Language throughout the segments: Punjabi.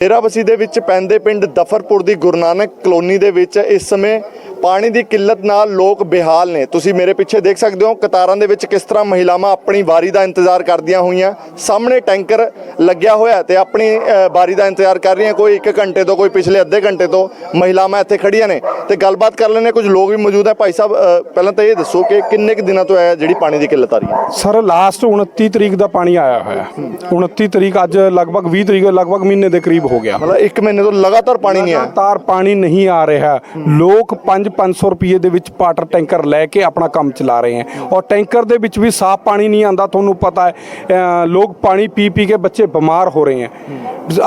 ਡੇਰਾਬਸੀ ਦੇ ਵਿੱਚ ਪੈਂਦੇ ਪਿੰਡ ਦਫਰਪੁਰ ਦੀ ਗੁਰੂ ਨਾਨਕ ਕਲੋਨੀ ਦੇ ਵਿੱਚ ਇਸ ਸਮੇਂ ਪਾਣੀ ਦੀ ਕਿੱਲਤ ਨਾਲ ਲੋਕ ਬੇਹਾਲ ਨੇ। ਤੁਸੀਂ ਮੇਰੇ ਪਿੱਛੇ ਦੇਖ ਸਕਦੇ ਹੋ ਕਤਾਰਾਂ ਦੇ ਵਿੱਚ ਕਿਸ ਤਰ੍ਹਾਂ ਮਹਿਲਾਵਾਂ ਆਪਣੀ ਵਾਰੀ ਦਾ ਇੰਤਜ਼ਾਰ ਕਰਦੀਆਂ ਹੋਈਆਂ। ਸਾਹਮਣੇ ਟੈਂਕਰ ਲੱਗਿਆ ਹੋਇਆ ਤੇ ਆਪਣੀ ਵਾਰੀ ਦਾ ਇੰਤਜ਼ਾਰ ਕਰ ਰਹੀਆਂ। ਕੋਈ 1 ਘੰਟੇ ਤੋਂ ਕੋਈ ਪਿਛਲੇ ਅੱਧੇ ਘੰਟੇ ਤੋਂ ਮਹਿਲਾਵਾਂ ਇੱਥੇ ਖੜੀਆਂ ਨੇ। ਤੇ ਗੱਲਬਾਤ ਕਰ ਲੈਣੇ ਕੁਝ ਲੋਕ ਵੀ ਮੌਜੂਦ ਹੈ। ਭਾਈ ਸਾਹਿਬ ਪਹਿਲਾਂ ਤਾਂ ਇਹ ਦੱਸੋ ਕਿ ਕਿੰਨੇ ਕੁ ਦਿਨਾਂ ਤੋਂ ਹੈ ਜਿਹੜੀ ਪਾਣੀ ਦੀ ਕਿੱਲਤ ਆ ਰਹੀ ਹੈ? ਸਰ ਲਾਸਟ 29 ਤਰੀਕ ਦਾ ਪਾਣੀ ਆਇਆ ਹੋਇਆ ਹੈ। 29 ਤਰੀਕ ਅੱਜ ਲਗਭਗ 20 ਤਰੀਕ ਲਗਭਗ ਮਹੀਨੇ ਦੇ ਕਰੀਬ ਹੋ ਗਿਆ। ਮਤਲਬ 1 ਮਹੀਨੇ ਤੋਂ ਲਗਾਤਾਰ ਪਾਣੀ ਨਹੀਂ ਆਇਆ। ਲਗਾਤਾਰ ਪਾਣੀ ਨਹੀਂ ਆ ਰਿਹਾ। ਲੋਕ 5-500 ਰੁਪਏ ਦੇ ਵਿੱਚ ਵਾਟਰ ਟੈਂਕਰ ਲੈ ਕੇ ਆਪਣਾ ਕੰਮ ਚਲਾ ਰਹੇ ਹੈ। ਔਰ ਟੈਂਕਰ ਦੇ ਵਿੱਚ ਵੀ ਸਾਫ਼ ਪਾਣੀ ਨਹੀਂ ਆਂਦਾ ਤੁਹਾਨੂੰ ਪਤਾ ਹੈ ਲੋਕ ਪਾਣੀ ਪੀ ਪੀ ਕੇ ਬੱਚੇ ਬਿਮਾਰ ਹੋ ਰਹੇ ਹੈ।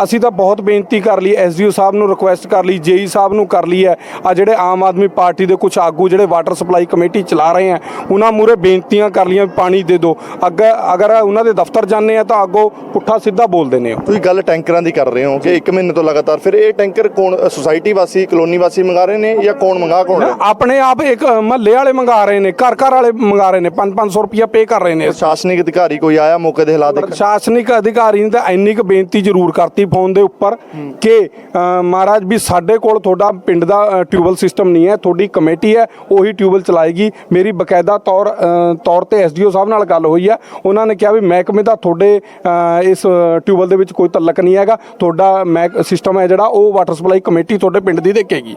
ਅਸੀਂ ਤਾਂ ਬਹੁਤ ਬੇਨਤੀ ਕਰ ਲਈ, ਐਸਡੀਓ ਸਾਹਿਬ ਨੂੰ ਰਿਕੁਐਸਟ ਕਰ ਲਈ, ਜੇਈ ਸਾਹਿਬ ਨੂੰ ਕਰ ਲਈ ਹੈ। ਆ ਜਿਹੜੇ ਆਮ ਆਦਮੀ ਪਾਰਟੀ ਦੇ ਕੁਝ ਆਗੂ ਜਿਹੜੇ ਵਾਟਰ ਸਪਲਾਈ ਕਮੇਟੀ ਚਲਾ ਰਹੇ ਹੈ, ਉਹਨਾਂ ਮੂਰੇ ਬੇਨਤੀਆਂ ਕਰ ਲਈਆਂ ਵੀ ਪਾਣੀ ਦੇ ਦਿਓ ਅੱਗੇ, ਅਗਰ ਉਹਨਾਂ ਦੇ ਦਫ਼ਤਰ ਜਾਂਦੇ ਆ ਤਾਂ ਅੱਗੋਂ ਪੁੱਠਾ ਸਿੱਧਾ ਬੋਲਦੇ ਨੇ ਉਹ ਤੁਸੀਂ ਗੱਲ ਟੈਂਕਰਾਂ ਦੀ ਕਰ ਰਹੇ ਹੋ ਕਿ 1 ਮਹੀਨੇ ਤੋਂ ਲਗਾਤਾਰ ਫਿਰ ਇਹ ਟੈਂਕਰ ਕੌਣ ਸੁਸਾਇਟੀ ਵਾਸੀ ਕਲੋਨੀ ਵਾਸੀ ਮੰਗਾ ਰਹੇ ਨੇ ਜਾਂ ਕੌਣ ਮੰਗਾ ਆਪਣੇ ਆਪ ਇੱਕ ਮਹੱਲੇ ਵਾਲੇ ਮੰਗਾ ਰਹੇ ਨੇ ਘਰ ਘਰ ਵਾਲੇ ਮੰਗਾ ਰਹੇ ਨੇ 5-500 ਰੁਪਇਆ ਪੇ ਕਰ ਰਹੇ ਨੇ। ਪ੍ਰਸ਼ਾਸਨਿਕ ਅਧਿਕਾਰੀ ਕੋਈ ਆਇਆ ਮੌਕੇ ਦੇ ਹਾਲਾਤ ਪ੍ਰਸ਼ਾਸਨਿਕ ਅਧਿਕਾਰੀ ਨੇ ਤਾਂ ਇੰਨੀ ਕੁ ਬੇਨਤੀ ਜ਼ਰੂਰ ਕਰਤੀ ਫੋਨ ਦੇ ਉੱਪਰ ਕਿ ਮਹਾਰਾਜ ਵੀ ਸਾਡੇ ਕੋਲ ਤੁਹਾਡਾ ਪਿੰਡ ਦਾ ਟਿਊਬਲ ਸਿਸਟਮ ਨਹੀਂ ਹੈ ਤੁਹਾਡੀ ਕਮੇਟੀ ਹੈ ਉਹੀ ਟਿਊਬਲ ਚਲਾਏਗੀ। ਮੇਰੀ ਬਕਾਇਦਾ ਤੌਰ ਤੌਰ ਤੇ ਐਸਡੀਓ ਸਾਹਿਬ ਨਾਲ ਗੱਲ ਹੋਈ ਹੈ। ਉਹਨਾਂ ਨੇ ਕਿਹਾ ਵੀ ਮਹਿਕਮੇ ਦਾ ਤੁਹਾਡੇ ਇਸ ਟਿਊਬਲ ਦੇ ਵਿੱਚ ਕੋਈ ਤਲਕ ਨਹੀਂ ਹੈਗਾ। ਤੁਹਾਡਾ ਮੈਕ ਸਿਸਟਮ ਹੈ ਜਿਹੜਾ ਉਹ ਵਾਟਰ ਸਪਲਾਈ ਕਮੇਟੀ ਤੁਹਾਡੇ ਪਿੰਡ ਦੀ ਦੇਖੇਗੀ।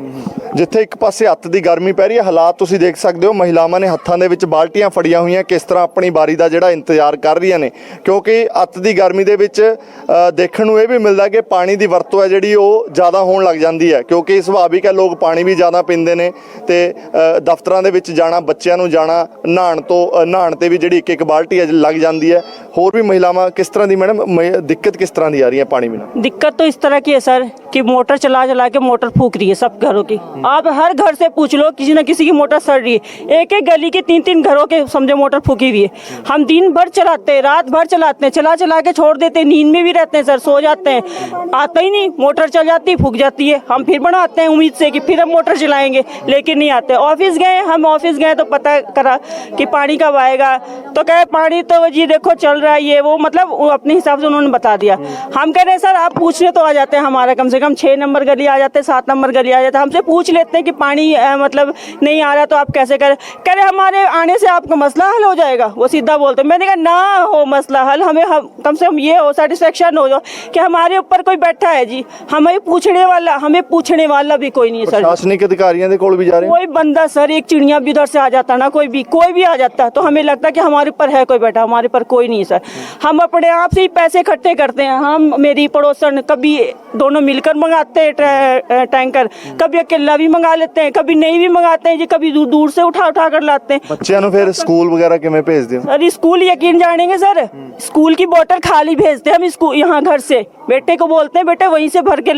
ਜਿੱਥੇ ਇੱਕ ਪਾਸੇ ਹੱਥ ਦੀ ਗਰਮੀ ਪੈ ਰਹੀ ਹੈ ਹਾਲਾਤ ਤੁਸੀਂ ਦੇਖ ਸਕਦੇ ਹੋ ਮਹਿਲਾਵਾਂ ਨੇ ਹੱਥਾਂ ਦੇ ਵਿੱਚ ਬਾਲਟੀਆਂ ਫੜੀਆਂ ਹੋਈਆਂ ਕਿਸ ਤਰ੍ਹਾਂ ਆਪਣੀ ਬਾਰੀ ਦਾ ਜਿਹੜਾ ਇੰਤਜ਼ਾਰ ਕਰ ਰਹੀਆਂ ਨੇ ਕਿਉਂਕਿ ਹੱਥ ਦੀ ਗਰਮੀ ਦੇ ਵਿੱਚ ਅ, ਦੇਖਣ ਨੂੰ ਇਹ ਵੀ ਮਿਲਦਾ ਕਿ ਪਾਣੀ ਦੀ ਵਰਤੋਂ ਹੈ ਜਿਹੜੀ ਉਹ ਜ਼ਿਆਦਾ ਹੋਣ ਲੱਗ ਜਾਂਦੀ ਹੈ ਕਿਉਂਕਿ ਸੁਭਾਵਿਕ ਹੈ ਲੋਕ ਪਾਣੀ ਵੀ ਜ਼ਿਆਦਾ ਪੀਂਦੇ ਨੇ ਤੇ ਅ, ਦਫ਼ਤਰਾਂ ਦੇ ਵਿੱਚ ਜਾਣਾ ਬੱਚਿਆਂ ਨੂੰ ਜਾਣਾ ਨਹਾਣ ਤੋਂ ਅ, ਨਹਾਣ ਤੇ ਵੀ ਜਿਹੜੀ ਇੱਕ ਇੱਕ ਬਾਲਟੀ ਹੈ ਲੱਗ ਜਾਂਦੀ ਹੈ ਹੋਰ ਵੀ ਮਹਿਲਾਵਾਂ ਕਿਸ ਤਰ੍ਹਾਂ ਦੀ ਮੈਡਮ ਮ- ਦਿੱਕਤ ਕਿਸ ਤਰ੍ਹਾਂ ਦੀ ਆ ਰਹੀ ਹੈ ਪਾਣੀ ਬਿਨਾਂ दिक्कत तो इस तरह की है सर कि मोटर चला चला के मोटर फूक रही है सब घरों की आप हर घर से पूछ लो, किसी न किसी की मोटर सड़ रही है। एक एक गली के तीन तीन घरों के समझे मोटर फूकी हुई है। हम दिन भर चलाते हैं, रात भर चलाते हैं चला चला के छोड़ देते हैं, नींद में भी रहते हैं सर, सो जाते हैं। आता ही नहीं, मोटर चल जाती है फूक जाती है। हम फिर बनाते हैं उम्मीद से कि फिर हम मोटर चलाएँगे, लेकिन नहीं आते। ऑफ़िस गए, हम ऑफ़िस गए तो पता करा कि पानी कब आएगा। तो कहे, पानी तो जी देखो चल रहा है, ये वो मतलब अपने हिसाब से उन्होंने बता दिया। हम कह रहे हैं, सर, आप पूछने तो आ जाते हैं हमारा, कम से कम छः नंबर गली आ जाते हैं सात नंबर गली आ जाता है। हमसे पूछ लेते हैं कि पानी मतलब नहीं आ रहा तो आप कैसे करें? कह रहे हमारे आने से आपका मसला हल हो जाएगा। वो सीधा बोलते मैंने कहा ना हो मसला हल हमें हम कम से कम ये हो सेटिस्फेक्शन हो जाओ कि हमारे ऊपर कोई बैठा है जी। हमें पूछने वाला हमें पूछने वाला भी कोई नहीं है सर। प्रशासनिक अधिकारियों के कोल भी जा रहे कोई बंदा सर एक चिड़िया भी उधर से आ जाता ना कोई भी कोई भी आ जाता तो हमें लगता कि हमारे ऊपर है कोई बैठा हमारे ऊपर कोई नहीं सर। हम अपने आप से ही पैसे इकट्ठे करते हैं। हम मेरी पड़ोसन कभी दोनों मिलकर मंगाते हैं टैंकर कभी अकेला भी मंगा लेते हैं कभी कभी नहीं भी मंगाते हैं जी कभी दूर दूर से उठा उठा कर लाते हैं। बच्चे फिर स्कूल वगैरह के ਕਿਵੇਂ भेज ਹੋ सर स्कूल यकीन जानेंगे सर। हम्म। स्कूल की बोतल खाली भेजते हैं हम स्कूल यहाँ घर से। बेटे को बोलते हैं बेटे वहीं से भर के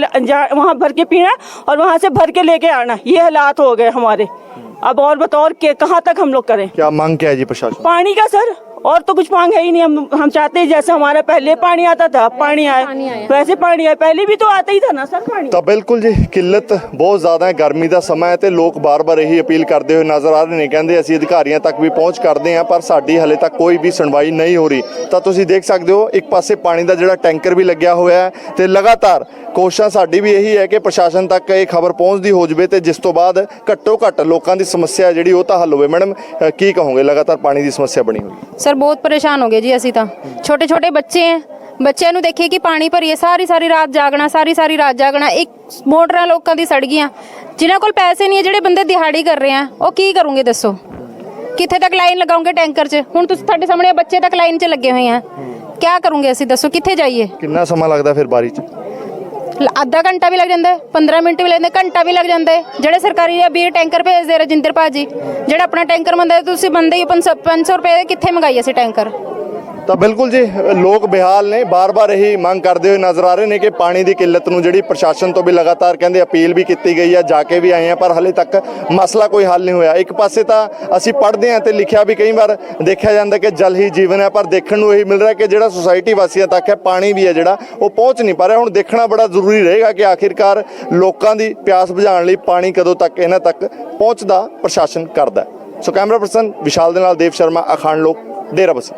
वहाँ भर के पीना और वहाँ से भर के लेके आना। ये हालात हो गए हमारे। हम्म। अब और बताओ और के- कहाँ तक हम लोग करें? क्या मांग क्या है जी प्रशासन? पानी का सर। और तो कुछ मांग है ही नहीं हम हम चाहते हैं जैसे हमारा पहले पानी आता था अब पानी आए वैसे पानी आए पहले भी तो आता ही था ना सर पानी ਤਾਂ ਬਿਲਕੁਲ ਜੀ ਕਿੱਲਤ ਬਹੁਤ ਜ਼ਿਆਦਾ ਹੈ ਗਰਮੀ ਦਾ ਸਮਾਂ ਹੈ ਤੇ ਲੋਕ ਬਾਰ-ਬਾਰ ਇਹੀ ਅਪੀਲ ਕਰਦੇ ਹੋਏ ਨਜ਼ਰ ਆ ਰਹੇ ਨੇ ਕਹਿੰਦੇ ਅਸੀਂ ਅਧਿਕਾਰੀਆਂ ਤੱਕ ਵੀ ਪਹੁੰਚ ਕਰਦੇ ਹਾਂ ਪਰ ਸਾਡੀ ਹਲੇ ਤੱਕ ਕੋਈ ਵੀ ਸੁਣਵਾਈ ਨਹੀਂ ਹੋ ਰਹੀ ਤਾਂ ਤੁਸੀਂ ਦੇਖ ਸਕਦੇ ਹੋ ਇੱਕ ਪਾਸੇ ਪਾਣੀ ਦਾ ਜਿਹੜਾ ਟੈਂਕਰ ਵੀ ਲੱਗਿਆ ਹੋਇਆ ਹੈ ਤੇ ਲਗਾਤਾਰ ਕੋਸ਼ਿਸ਼ ਸਾਡੀ ਵੀ ਇਹੀ ਹੈ ਕਿ ਪ੍ਰਸ਼ਾਸਨ ਤੱਕ ਇਹ ਖਬਰ ਪਹੁੰਚਦੀ ਹੋ ਜਵੇ ਤੇ ਜਿਸ ਤੋਂ ਬਾਅਦ ਘੱਟੋ ਘੱਟ ਲੋਕਾਂ ਦੀ ਸਮੱਸਿਆ ਜਿਹੜੀ ਉਹ ਤਾਂ ਹੱਲ ਹੋਵੇ ਮੈਡਮ ਅ, ਕੀ ਕਹੋਗੇ ਲਗਾਤਾਰ ਪਾਣੀ ਦੀ ਸਮੱਸਿਆ ਬਣੀ ਹੋਈ ਹੈ ਸਰ ਬਹੁਤ ਪਰੇਸ਼ਾਨ ਹੋ ਗਏ ਜੀ ਅਸੀਂ ਤਾਂ। ਛੋਟੇ ਛੋਟੇ ਬੱਚੇ ਐ ਬੱਚਿਆਂ ਨੂੰ ਦੇਖੀਏ ਕਿ ਪਾਣੀ ਭਰੀਏ ਸਾਰੀ ਸਾਰੀ ਰਾਤ ਜਾਗਣਾ ਸਾਰੀ ਸਾਰੀ ਰਾਤ ਜਾਗਣਾ, ਇੱਕ ਮੋਟਰਾਂ ਲੋਕਾਂ ਦੀ ਸੜ ਗਈਆਂ। ਜਿਨ੍ਹਾਂ ਕੋਲ ਪੈਸੇ ਨਹੀਂ ਹੈ, ਜਿਹੜੇ ਬੰਦੇ ਦਿਹਾੜੀ ਕਰ ਰਹੇ ਆ, ਉਹ ਕੀ ਕਰੂਗੇ ਦੱਸੋ? ਕਿੱਥੇ ਤੱਕ ਲਾਈਨ ਲਗਾਉਂਗੇ ਟੈਂਕਰ 'ਚ? ਹੁਣ ਤੁਸੀਂ ਤੁਹਾਡੇ ਸਾਹਮਣੇ ਬੱਚੇ ਤੱਕ ਲਾਈਨ 'ਚ ਲੱਗੇ ਹੋਏ ਆ। ਕੀ ਕਰੂੰਗੇ ਅਸੀਂ ਦੱਸੋ, ਕਿੱਥੇ ਜਾਈਏ? ਕਿੰਨਾ ਸਮਾਂ ਲੱਗਦਾ ਫਿਰ ਬਾਰੀ 'ਚ? ਅੱਧਾ ਘੰਟਾ ਵੀ ਲੱਗ ਜਾਂਦਾ ਹੈ 15 ਮਿੰਟ ਵੀ ਲੱਗਦੇ ਘੰਟਾ ਵੀ ਲੱਗ ਜਾਂਦਾ। ਜਿਹੜੇ ਸਰਕਾਰੀ ਆ ਵੀਰ ਟੈਂਕਰ ਭੇਜਦੇ ਰਜਿੰਦਰ ਭਾਜੀ ਜਿਹੜਾ ਆਪਣਾ ਟੈਂਕਰ ਮੰਦਾ ਤੁਸੀਂ ਬੰਦੇ ਹੀ 500 ਰੁਪਏ ਦੇ ਕਿੱਥੇ ਮੰਗਾਈ ਅਸੀਂ ਟੈਂਕਰ? ਤਾਂ ਬਿਲਕੁਲ ਜੀ, ਲੋਕ ਬਿਹਾਲ ਨੇ ਬਾਰ-ਬਾਰ ਇਹੀ ਮੰਗ ਕਰਦੇ ਹੋਏ ਨਜ਼ਰ ਆ ਰਹੇ ਨੇ ਕਿ ਪਾਣੀ ਦੀ ਕਿੱਲਤ ਨੂੰ ਜਿਹੜੀ ਪ੍ਰਸ਼ਾਸਨ ਤੋਂ ਵੀ ਲਗਾਤਾਰ ਕਹਿੰਦੇ ਅਪੀਲ ਵੀ ਕੀਤੀ ਗਈ ਹੈ ਜਾ ਕੇ ਵੀ ਆਏ ਆ, ਪਰ ਹਲੇ ਤੱਕ ਮਸਲਾ ਕੋਈ ਹੱਲ ਨਹੀਂ ਹੋਇਆ। ਇੱਕ ਪਾਸੇ ਤਾਂ ਅਸੀਂ ਪੜ੍ਹਦੇ ਹਾਂ ਤੇ ਲਿਖਿਆ ਵੀ ਕਈ ਵਾਰ ਦੇਖਿਆ ਜਾਂਦਾ ਕਿ ਜਲ ਹੀ ਜੀਵਨ ਹੈ, ਪਰ ਦੇਖਣ ਨੂੰ ਇਹੀ ਮਿਲ ਰਿਹਾ ਕਿ ਜਿਹੜਾ ਸੁਸਾਇਟੀ ਵਾਸੀਆਂ ਤੱਕ ਹੈ, ਪਾਣੀ ਵੀ ਹੈ ਜਿਹੜਾ, ਉਹ ਪਹੁੰਚ ਨਹੀਂ ਪਾ ਰਿਹਾ। ਹੁਣ ਦੇਖਣਾ ਬੜਾ ਜ਼ਰੂਰੀ ਰਹੇਗਾ ਕਿ ਆਖਿਰਕਾਰ ਲੋਕਾਂ ਦੀ ਪਿਆਸ ਬੁਝਾਉਣ ਲਈ ਪਾਣੀ ਕਦੋਂ ਤੱਕ, ਇਹਨਾਂ ਤੱਕ ਪਹੁੰਚਦਾ ਪ੍ਰਸ਼ਾਸਨ ਕਰਦਾ ਸੋ ਕੈਮਰਾ ਪਰਸਨ ਵਿਸ਼ਾਲ ਦੇ ਨਾਲ ਦੇਵ ਸ਼ਰਮਾ, ਅਖਾਣ ਲੋਕ, ਡੇਰਾ ਬਸੀ।